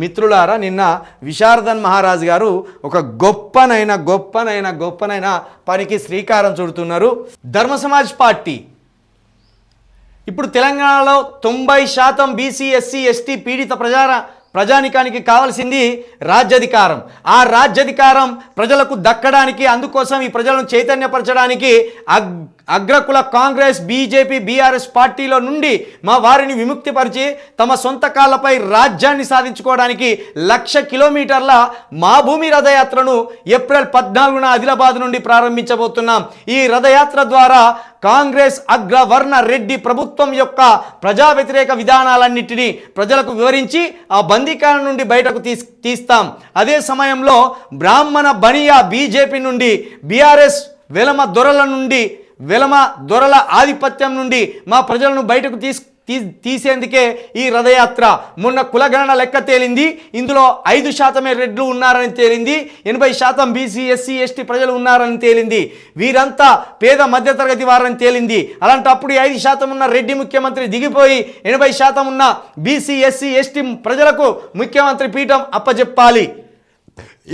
మిత్రులారా నిన్న విశారదన్ మహారాజ్ గారు ఒక గొప్పనైన గొప్పనైన గొప్పనైన పనికి శ్రీకారం చుడుతున్నారు. ధర్మ సమాజ్ పార్టీ. ఇప్పుడు తెలంగాణలో తొంభై శాతం బీసీ ఎస్సీ ఎస్టీ పీడిత ప్రజా ప్రజానికానికి కావాల్సింది రాజ్యాధికారం. ఆ రాజ్యాధికారం ప్రజలకు దక్కడానికి అందుకోసం ఈ ప్రజలను చైతన్యపరచడానికి అగ్ అగ్రకుల కాంగ్రెస్ బీజేపీ బీఆర్ఎస్ పార్టీలో నుండి మా వారిని విముక్తిపరిచి తమ సొంత కాళ్ళపై రాజ్యాన్ని సాధించుకోవడానికి లక్ష కిలోమీటర్ల మా భూమి రథయాత్రను ఏప్రిల్ పద్నాలుగున ఆదిలాబాద్ నుండి ప్రారంభించబోతున్నాం. ఈ రథయాత్ర ద్వారా కాంగ్రెస్ అగ్రవర్ణ రెడ్డి ప్రభుత్వం యొక్క ప్రజా వ్యతిరేక విధానాలన్నింటినీ ప్రజలకు వివరించి ఆ బందీకాల నుండి బయటకు తీస్ తీస్తాం. అదే సమయంలో బ్రాహ్మణ బనియా బీజేపీ నుండి బీఆర్ఎస్ వెలమ దొరల నుండి వెలమ దొరల ఆధిపత్యం నుండి మా ప్రజలను బయటకు తీస్ తీ తీసేందుకే ఈ రథయాత్ర. మొన్న కులగణన లెక్క తేలింది. ఇందులో ఐదు శాతమే రెడ్లు ఉన్నారని తేలింది. ఎనభై శాతం బీసీ ఎస్సీ ఎస్టీ ప్రజలు ఉన్నారని తేలింది. వీరంతా పేద మధ్యతరగతి వారని తేలింది. అలాంటప్పుడు ఈ ఐదు శాతం ఉన్న రెడ్డి ముఖ్యమంత్రి దిగిపోయి ఎనభై శాతం ఉన్న బీసీ ఎస్సీ ఎస్టీ ప్రజలకు ముఖ్యమంత్రి పీఠం అప్పజెప్పాలి.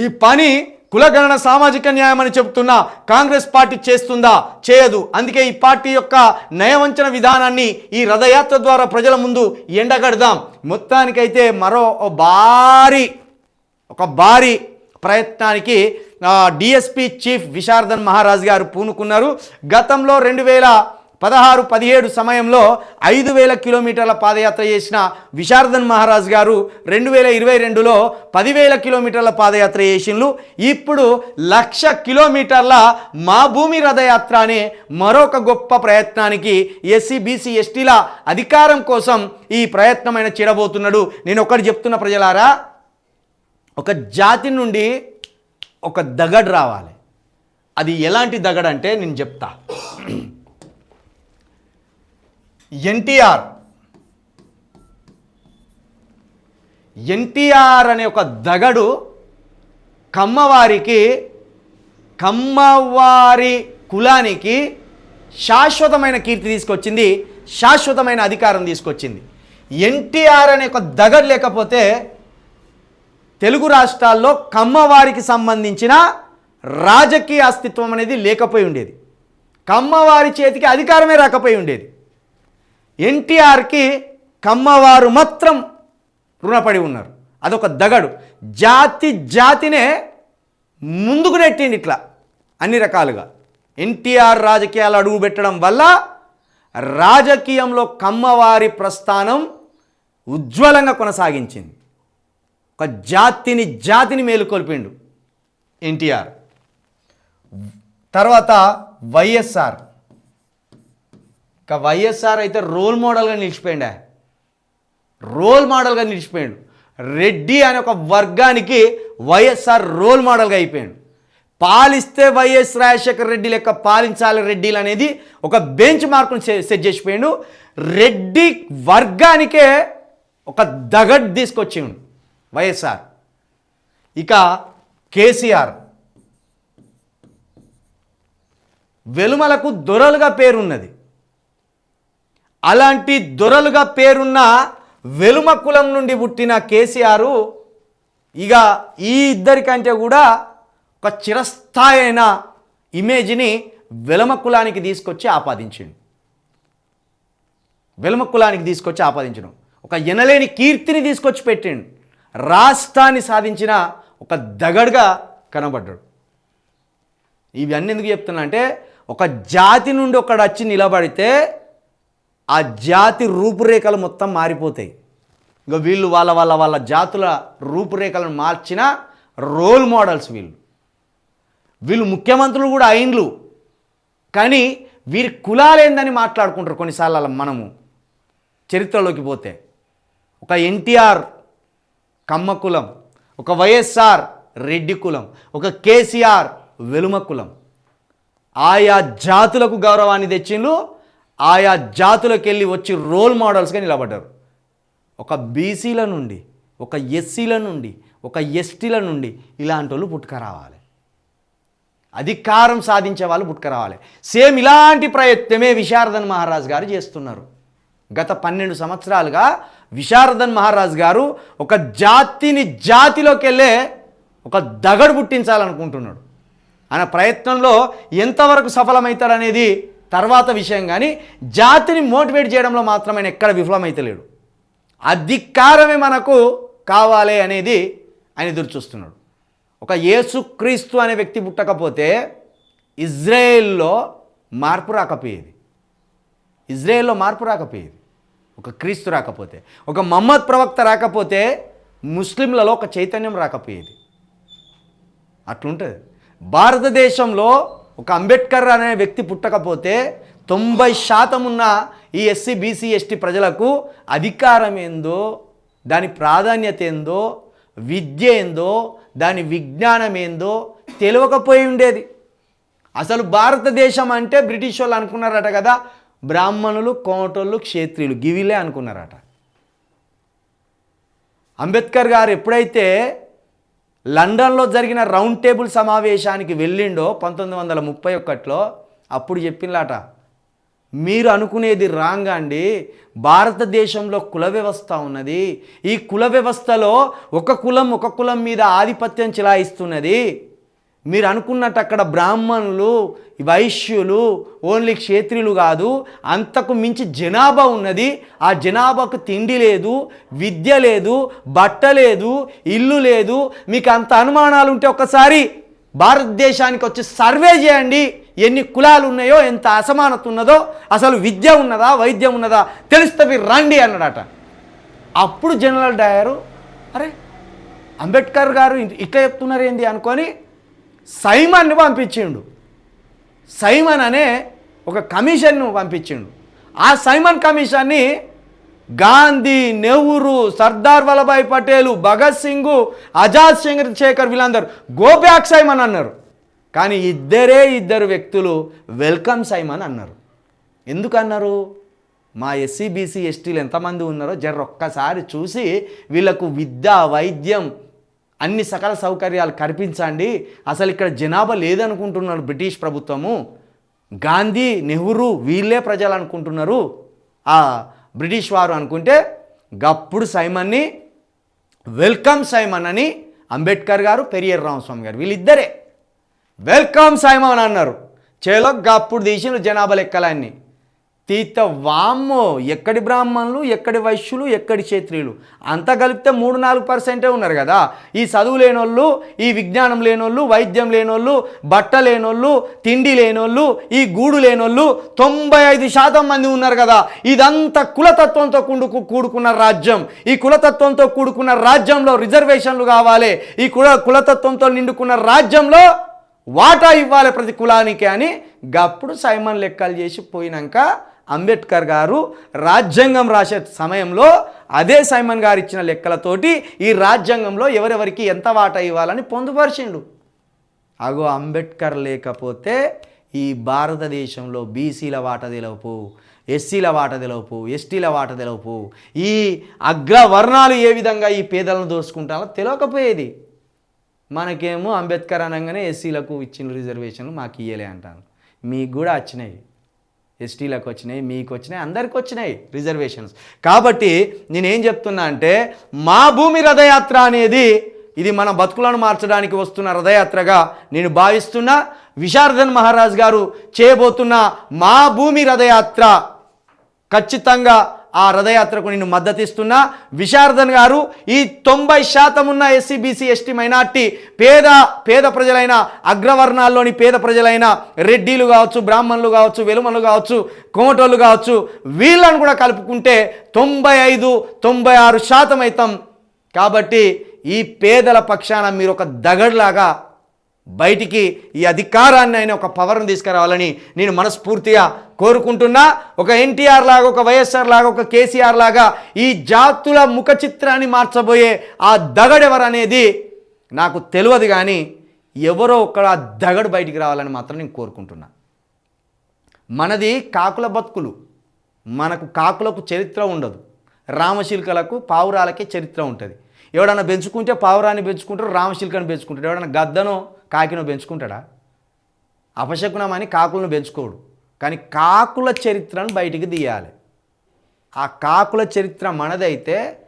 ఈ పని కులగణన సామాజిక న్యాయం అని చెబుతున్న కాంగ్రెస్ పార్టీ చేస్తుందా? చేయదు. అందుకే ఈ పార్టీ యొక్క నయవంచన విధానాన్ని ఈ రథయాత్ర ద్వారా ప్రజల ముందు ఎండగడదాం. మొత్తానికైతే మరో భారీ ఒక భారీ ప్రయత్నానికి డిఎస్పి చీఫ్ విశారదన్ మహారాజ్ గారు పూనుకున్నారు. గతంలో రెండు వేల పదహారు పదిహేడు సమయంలో ఐదు వేల కిలోమీటర్ల పాదయాత్ర చేసిన విశారదన్ మహారాజ్ గారు రెండు వేల ఇరవై రెండులో పదివేల కిలోమీటర్ల పాదయాత్ర చేసిండ్లు. ఇప్పుడు లక్ష కిలోమీటర్ల మా భూమి రథయాత్ర అనే మరొక గొప్ప ప్రయత్నానికి ఎస్సీ బీసీ ఎస్టీల అధికారం కోసం ఈ ప్రయత్నమైన చేయబోతున్నాడు నేను ఒకటి చెప్తున్న ప్రజలారా ఒక జాతి నుండి ఒక దగడ్ రావాలి. అది ఎలాంటి దగడ్ అంటే నేను చెప్తా. ఎన్టీఆర్. ఎన్టీఆర్ అనే ఒక దగడు కమ్మవారికి కమ్మవారి కులానికి శాశ్వతమైన కీర్తి తీసుకొచ్చింది శాశ్వతమైన అధికారం తీసుకొచ్చింది. ఎన్టీఆర్ అనే ఒక దగడు లేకపోతే తెలుగు రాష్ట్రాల్లో కమ్మవారికి సంబంధించిన రాజకీయ అస్తిత్వం అనేది లేకపోయి ఉండేది. కమ్మవారి చేతికి అధికారమే రాకపోయి ఉండేది. ఎన్టీఆర్కి కమ్మవారు మాత్రం రుణపడి ఉన్నారు. అదొక దగడు. జాతి జాతినే ముందుకు నెట్టింది ఇట్లా. అన్ని రకాలుగా. ఎన్టీఆర్ రాజకీయాలు అడుగు పెట్టడం వల్ల రాజకీయంలో కమ్మవారి ప్రస్థానం ఉజ్వలంగా కొనసాగించింది. ఒక జాతిని జాతిని మేలుకొల్పిండు ఎన్టీఆర్. తర్వాత వైఎస్ఆర్. ఇక వైఎస్ఆర్ అయితే రోల్ మోడల్గా నిలిచిపోయిండా. రోల్ మోడల్గా నిలిచిపోయాడు. రెడ్డి అనే ఒక వర్గానికి వైఎస్ఆర్ రోల్ మోడల్గా అయిపోయాడు. పాలిస్తే వైఎస్ రాజశేఖర రెడ్డి లెక్క పాలించాలి రెడ్డిలు అనేది ఒక బెంచ్ మార్కును సె- సెట్ చేసిపోయాడు. రెడ్డి వర్గానికే ఒక దగడ్ తీసుకొచ్చిండు వైఎస్ఆర్. ఇక కేసీఆర్. వెలుమలకు దొరలుగా పేరున్నది. అలాంటి దొరలుగా పేరున్న వెలుమ కులం నుండి పుట్టిన కేసీఆర్ ఇక ఈ ఇద్దరికంటే కూడా ఒక చిరస్థాయి అయిన ఇమేజ్ని వెలమ కులానికి తీసుకొచ్చి ఆపాదించిండు. వెలమ కులానికి తీసుకొచ్చి ఆపాదించడం. ఒక ఎనలేని కీర్తిని తీసుకొచ్చి పెట్టిండు. రాష్ట్రాన్ని సాధించిన ఒక దగడ్గా కనబడ్డాడు. ఇవన్నీ ఎందుకు చెప్తున్నా అంటే ఒక జాతి నుండి ఒకడు వచ్చి నిలబడితే ఆ జాతి రూపురేఖలు మొత్తం మారిపోతాయి. ఇంకా వీళ్ళు వాళ్ళ వాళ్ళ వాళ్ళ జాతుల రూపురేఖలను మార్చిన రోల్ మోడల్స్ వీళ్ళు. వీళ్ళు ముఖ్యమంత్రులు కూడా అయిన్లు కానీ వీరి కులాలేందని మాట్లాడుకుంటారు కొన్నిసార్లు అలా మనము. చరిత్రలోకి పోతే. ఒక ఎన్టీఆర్ కమ్మ కులం ఒక వైఎస్ఆర్ రెడ్డి కులం ఒక కేసీఆర్ వెలుమ కులం. ఆయా జాతులకు గౌరవాన్ని తెచ్చిండ్రు ఆయా జాతులకు వెళ్ళి వచ్చి రోల్ మోడల్స్గా నిలబడ్డారు. ఒక బీసీల నుండి ఒక ఎస్సీల నుండి ఒక ఎస్టీల నుండి ఇలాంటి వాళ్ళు పుట్టుకరావాలి. అధికారం సాధించే వాళ్ళు పుట్టుకరావాలి. సేమ్ ఇలాంటి ప్రయత్నమే విశారదన్ మహారాజ్ గారు చేస్తున్నారు. గత పన్నెండు సంవత్సరాలుగా విశారదన్ మహారాజ్ గారు ఒక జాతిని జాతిలోకి వెళ్ళే ఒక దగడు పుట్టించాలనుకుంటున్నాడు. ఆయన ప్రయత్నంలో ఎంతవరకు సఫలమవుతాడనేది తర్వాత విషయం కానీ జాతిని మోటివేట్ చేయడంలో మాత్రం ఆయన ఎక్కడ విఫలమైతలేడు. అధికారమే మనకు కావాలి అనేది ఆయన ఎదురు చూస్తున్నాడు. ఒక యేసుక్రీస్తు అనే వ్యక్తి పుట్టకపోతే ఇజ్రాయెల్లో మార్పు రాకపోయేది. ఇజ్రాయెల్లో మార్పు రాకపోయేది. ఒక క్రీస్తు రాకపోతే ఒక మహమ్మద్ ప్రవక్త రాకపోతే ముస్లింలలో ఒక చైతన్యం రాకపోయేది. అట్లుంటుంది. భారతదేశంలో ఒక అంబేద్కర్ అనే వ్యక్తి పుట్టకపోతే తొంభై శాతం ఉన్న ఈ ఎస్సీ బీసీ ఎస్టీ ప్రజలకు అధికారం ఏందో దాని ప్రాధాన్యత ఏందో విద్య ఏందో దాని విజ్ఞానం ఏందో తెలియకపోయి ఉండేది. అసలు భారతదేశం అంటే బ్రిటిష్ వాళ్ళు అనుకున్నారట కదా బ్రాహ్మణులు కోటోళ్ళు క్షేత్రియులు గివిలే అనుకున్నారట. అంబేద్కర్ గారు ఎప్పుడైతే లండన్లో జరిగిన రౌండ్ టేబుల్ సమావేశానికి వెళ్ళిండో పంతొమ్మిది వందల ముప్పై ఒకటిలో అప్పుడు చెప్పినలాట మీరు అనుకునేది రాంగ్ అండి. భారతదేశంలో కుల వ్యవస్థ ఉన్నది. ఈ కుల వ్యవస్థలో ఒక కులం ఒక కులం మీద ఆధిపత్యం చిలాయిస్తున్నది. మీరు అనుకున్నట్టు అక్కడ బ్రాహ్మణులు వైశ్యులు ఓన్లీ క్షేత్రియులు కాదు అంతకు మించి జనాభా ఉన్నది. ఆ జనాభాకు తిండి లేదు విద్య లేదు బట్ట లేదు ఇల్లు లేదు. మీకు అంత అనుమానాలు ఉంటే ఒకసారి భారతదేశానికి వచ్చి సర్వే చేయండి. ఎన్ని కులాలు ఉన్నాయో ఎంత అసమానత ఉన్నదో. అసలు విద్య ఉన్నదా వైద్యం ఉన్నదా తెలిస్తే మీరు రండి అన్నాడట. అప్పుడు జనరల్ డయరు అరే అంబేద్కర్ గారు ఇట్లా చెప్తున్నారు ఏంది అనుకొని సైమాన్ని పంపించిండు. సైమన్ అనే ఒక కమిషన్ను పంపించిండు. ఆ సైమన్ కమిషన్ని గాంధీ నెహ్రూ సర్దార్ వల్లభాయ్ పటేలు భగత్ సింగ్ ఆజాద్ శేఖర్ వీళ్ళందరూ గోబ్యాక్ సైమన్ అన్నారు. కానీ ఇద్దరే ఇద్దరు వ్యక్తులు వెల్కమ్ సైమన్ అన్నారు. ఎందుకన్నారు? మా ఎస్సీ బీసీ ఎస్టీలు ఎంతమంది ఉన్నారో జర ఒక్కసారి చూసి వీళ్ళకు విద్య వైద్యం అన్ని సకల సౌకర్యాలు కల్పించండి. అసలు ఇక్కడ జనాభా లేదనుకుంటున్నారు బ్రిటిష్ ప్రభుత్వము. గాంధీ నెహ్రూ వీళ్ళే ప్రజలు అనుకుంటున్నారు. ఆ బ్రిటిష్ వారు అనుకుంటే గప్పుడు సైమన్ని వెల్కమ్ సైమన్ అని అంబేద్కర్ గారు పెరియర్ రామస్వామి గారు వీళ్ళిద్దరే. వెల్కమ్ సైమన్ అన్నారు. చేలో గప్పుడు తీసిన జనాభా లెక్కలన్నీ. తీత వామ్మో ఎక్కడి బ్రాహ్మణులు ఎక్కడి వైశ్యులు ఎక్కడి క్షేత్రియులు? అంతా కలిపితే మూడు నాలుగు పర్సెంటే ఉన్నారు కదా. ఈ చదువు లేనోళ్ళు ఈ విజ్ఞానం లేనోళ్ళు వైద్యం లేనోళ్ళు బట్ట లేనోళ్ళు తిండి లేనోళ్ళు ఈ గూడు లేనోళ్ళు తొంభై ఐదు శాతం మంది ఉన్నారు కదా. ఇదంతా కులతత్వంతో కూడుకు కూడుకున్న రాజ్యం. ఈ కులతత్వంతో కూడుకున్న రాజ్యంలో రిజర్వేషన్లు కావాలి. ఈ కుల కులతత్వంతో నిండుకున్న రాజ్యంలో వాటా ఇవ్వాలి ప్రతి కులానికి అని గప్పుడు సైమన్ లెక్కలు చేసి పోయినాక అంబేద్కర్ గారు రాజ్యాంగం రాసే సమయంలో అదే సైమన్ గారు ఇచ్చిన లెక్కలతోటి ఈ రాజ్యాంగంలో ఎవరెవరికి ఎంత వాటా ఇవ్వాలని పొందుపరిచిండు. అగో అంబేద్కర్ లేకపోతే ఈ భారతదేశంలో బీసీల వాట తెలవపు ఎస్సీల వాట తెలవపు ఎస్టీల వాట తెలవపు ఈ అగ్రవర్ణాలు ఏ విధంగా ఈ పేదలను దోసుకుంటారో తెలియకపోయేది మనకేమో అంబేద్కర్ అనగానే ఎస్సీలకు ఇచ్చిన రిజర్వేషన్లు మాకు ఇయ్యలే అంటాను మీకు కూడా వచ్చినాయి. ఎస్టీలకు వచ్చినాయి మీకు వచ్చినాయి అందరికి వచ్చినాయి రిజర్వేషన్స్. కాబట్టి నేనేం చెప్తున్నా అంటే మా భూమి రథయాత్ర అనేది ఇది మన బతుకులను మార్చడానికి వస్తున్న రథయాత్రగా నేను భావిస్తున్నా. విశార్దన్ మహారాజ్ గారు చేయబోతున్న మా భూమి రథయాత్ర ఖచ్చితంగా ఆ రథయాత్రకు నేను మద్దతిస్తున్నా. విశారదన్ గారు ఈ తొంభై శాతం ఉన్న ఎస్సీ బీసీ ఎస్టీ మైనార్టీ పేద పేద ప్రజలైన అగ్రవర్ణాల్లోని పేద ప్రజలైన రెడ్డిలు కావచ్చు బ్రాహ్మణులు కావచ్చు వెలుమలు కావచ్చు కోమటోళ్ళు కావచ్చు వీళ్ళను కూడా కలుపుకుంటే తొంభై ఐదు తొంభై ఆరు శాతం అవుతాం. కాబట్టి ఈ పేదల పక్షాన మీరు ఒక దగడ్లాగా బయటికి ఈ అధికారాన్ని అయిన ఒక పవర్ని తీసుకురావాలని నేను మనస్ఫూర్తిగా కోరుకుంటున్నా. ఒక ఎన్టీఆర్ లాగా ఒక వైఎస్ఆర్ లాగా ఒక కేసీఆర్ లాగా ఈ జాతుల ముఖ చిత్రాన్ని మార్చబోయే ఆ దగడెవరనేది నాకు తెలియదు కానీ ఎవరో ఒక ఆ దగడు బయటికి రావాలని మాత్రం నేను కోరుకుంటున్నా. మనది కాకుల బతుకులు. మనకు కాకులకు చరిత్ర ఉండదు. రామశిల్కలకు పావురాలకే చరిత్ర ఉంటుంది. ఎవడన్నా పెంచుకుంటే పావురాన్ని పెంచుకుంటారు రామశిల్కను పెంచుకుంటారు. ఎవడన్నా గద్దనో కాకిను పెంచుకుంటాడా? అపశకునం అని కాకులను పెంచుకోడు. కానీ కాకుల చరిత్రను బయటికి తీయాలి. ఆ కాకుల చరిత్ర మనదైతే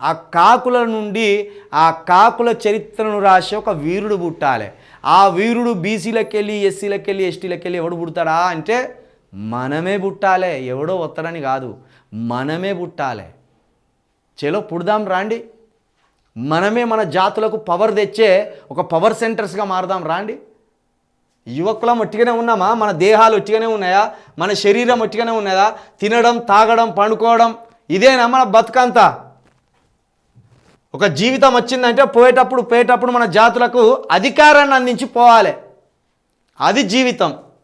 ఆ కాకుల నుండి ఆ కాకుల చరిత్రను రాసే ఒక వీరుడు పుట్టాలి. ఆ వీరుడు బీసీలకు వెళ్ళి ఎస్సీలకు వెళ్ళి ఎస్టీలకు వెళ్ళి ఎవడు పుడతాడా అంటే మనమే పుట్టాలి. ఎవడో వస్తాడని కాదు. మనమే పుట్టాలి. చలో పుడదాం రాండి. మనమే మన జాతులకు పవర్ తెచ్చే ఒక పవర్ సెంటర్స్గా మారదాం. రాండి. యువకులం ఒట్టిగానే ఉన్నామా? మన దేహాలు ఒట్టిగానే ఉన్నాయా? మన శరీరం ఒట్టిగానే ఉన్నదా? తినడం తాగడం పండుకోవడం ఇదేనా మన బతుకంతా? ఒక జీవితం వచ్చిందంటే పోయేటప్పుడు పోయేటప్పుడు మన జాతులకు అధికారాన్ని అందించి పోవాలి. అది జీవితం.